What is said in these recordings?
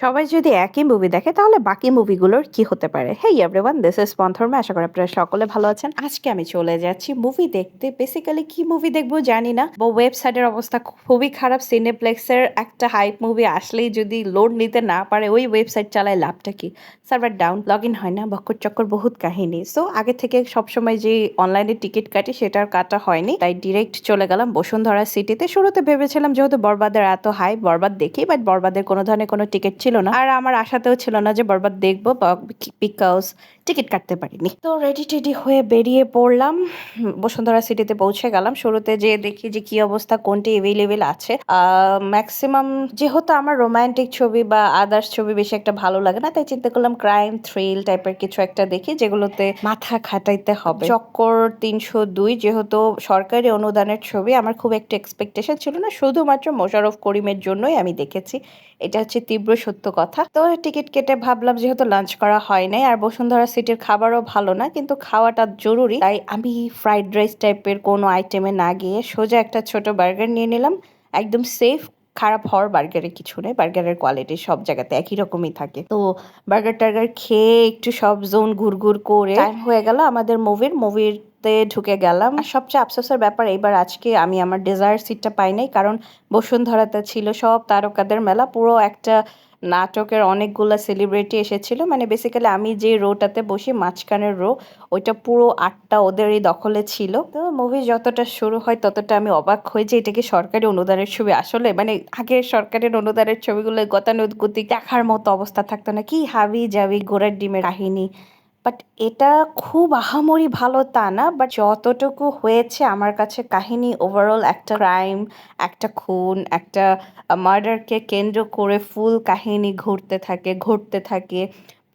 সবাই যদি একই মুভি দেখে, তাহলে বাকি মুভিগুলোর কি হতে পারে? হেই এভরিওয়ান দিস ইজ পন্থর্মা আশা করি আপনারা সকলে ভালো আছেন। আজকে আমি চলে যাচ্ছি মুভি দেখতে। বেসিক্যালি কি মুভি দেখব জানি না বা ওয়েবসাইটের অবস্থা খুবই খারাপ। সিনেপ্লেক্সের একটা হাইপ মুভি আসলেই যদি লোড নিতে না পারে, ওই ওয়েবসাইট চালায় লাভটা কি? সার্ভার ডাউন লগ ইন হয় না বক্কর চক্কর বহুত কাহিনী। সো আগে থেকে সবসময় যে অনলাইনে টিকিট কাটি সেটার কাটা হয়নি। তাই ডিরেক্ট চলে গেলাম বসুন্ধরা সিটিতে শুরুতে ভেবেছিলাম যেহেতু বরবাদের এত হাই বরবাদ দেখি বাট বরবাদের কোনো ধরনের কোনো টিকিট ছিল না। আর আমার আশাতেও ছিল না যে বরবাদ দেখব বিকজ টিকিট কাটতে পারিনি। তো রেডি টেডি হয়ে বেরিয়ে পড়লাম। বসুন্ধরা সিটিতে পৌঁছে গেলাম। শুরুতে যে দেখি যে কি অবস্থা, কোনটি এভেলেবেল আছে। ম্যাক্সিমাম যেহেতু আমার রোমান্টিক ছবি বা আদার্স ছবি বেশি একটা ভালো লাগে না, তাই চিন্তা করলাম ক্রাইম থ্রিল টাইপের কিছু একটা দেখি, যেগুলোতে মাথা খাটাইতে হবে। চক্কর তিনশো দুই যেহেতু সরকারি অনুদানের ছবি, আমার খুব একটা এক্সপেকটেশন ছিল না। শুধুমাত্র মোশারফ করিমের জন্যই আমি দেখেছি। এটা হচ্ছে তীব্র সত্য কথা। তো টিকিট কেটে ভাবলাম যেহেতু লাঞ্চ করা হয় নাই, আর বসুন্ধরা সিটির খাবারও ভালো না, কিন্তু খাওয়াটা জরুরি। তাই আমি ফ্রাইড রাইস টাইপের কোনো আইটেমে না গিয়ে সোজা একটা ছোট বার্গার নিয়ে নিলাম। একদম সেফ খারাপ হওয়ার বার্গারের কিছু নেই। বার্গারের কোয়ালিটি সব জায়গাতে একই রকমই থাকে। তো বার্গার টার্গার খেয়ে একটু সব জোন ঘুরঘুর করে হয়ে গেল আমাদের মুভির মুভির তে ঢুকে গেলাম। সবচেয়ে আফসোসের ব্যাপার এবার আজকে আমি আমার ডিজায়ার সিটটা পাই নাই, কারণ বসুন্ধরাতে ছিল সব তারকাদের মেলা, পুরো একটা নাটকের অনেকগুলো সেলিব্রিটি এসেছিল। মানে বেসিক্যালি আমি যে রোটাতে বসি, মাঝখানের রো ওইটা পুরো আটটা ওদেরই দখলে ছিল। তো মুভি যতটা শুরু হয়, ততটা আমি অবাক হই যে এটা কি সরকারি অনুদানের ছবি? আসলে মানে আগের সরকারের অনুদানের ছবিগুলো গতানুগতিক দেখার মতো অবস্থা থাকতো না। কি হাবি জাবি ঘোড়ার ডিমের কাহিনী বাট এটা খুব আহামরি ভালো তা না বাট যতটুকু হয়েছে আমার কাছে কাহিনী ওভারঅল একটা ক্রাইম একটা খুন, একটা মার্ডারকে কেন্দ্র করে ফুল কাহিনী ঘুরতে থাকে ঘুরতে থাকে।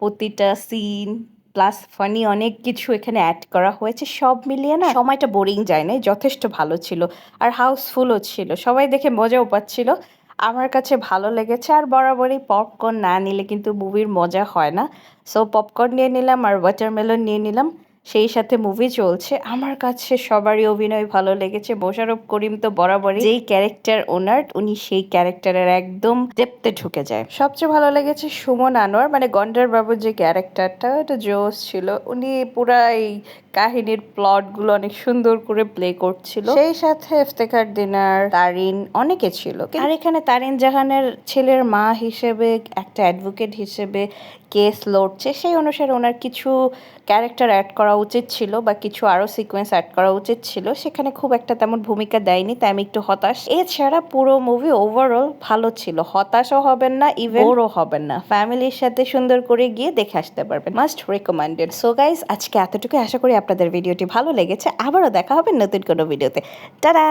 প্রতিটা সিন প্লাস ফানি অনেক কিছু এখানে অ্যাড করা হয়েছে, সব মিলিয়ে না সময়টা বোরিং যায় না যথেষ্ট ভালো ছিল। আর হাউসফুলও ছিল, সবাই দেখে মজাও পাচ্ছিল। আমার কাছে ভালো লেগেছে আর বরাবরই পপকর্ন না নিলে কিন্তু মুভির মজা হয় না। সো পপকর্ন নিয়ে নিলাম আর ওয়াটারমেলন নিয়ে নিলাম। সেই সাথে মুভি চলছে। আমার কাছে সবারই অভিনয় ভালো লেগেছে। মোশাররফ করিম তো বরাবরই যেই ক্যারেক্টার ওনার, উনি সেই ক্যারেক্টারের একদম ডেপতে ঢুকে যায়। সবচেয়ে ভালো লেগেছে সুমন আনোয়ার। মানে গন্ডার বাবুর যে ক্যারেক্টারটা ওটা জোস ছিল। উনি পুরা এই কাহিনীর প্লটগুলো অনেক সুন্দর করে প্লে করছিল। সেই সাথে ইফতেখার দিনার তারিন অনেকে ছিল। আর এখানে তারিন জাহানের ছেলের মা হিসেবে একটা অ্যাডভোকেট হিসেবে কেস লড়ছে। সেই অনুসারে ওনার কিছু ক্যারেক্টার অ্যাড করা উচিত ছিল বা কিছু আরও সিকোয়েন্স অ্যাড করা উচিত ছিল। সেখানে খুব একটা তেমন ভূমিকা দেয়নি তাই আমি একটু হতাশ। এছাড়া পুরো মুভি ওভারঅল ভালো ছিল। হতাশও হবেন না ইভেন বোরও হবেন না। ফ্যামিলির সাথে সুন্দর করে গিয়ে দেখে আসতে পারবেন। মাস্ট রেকমেন্ডেড সো গাইজ আজকে এতটুকু আশা করি আপনাদের ভিডিওটি ভালো লেগেছে আবারও দেখা হবে নতুন কোনো ভিডিওতে। টাটা!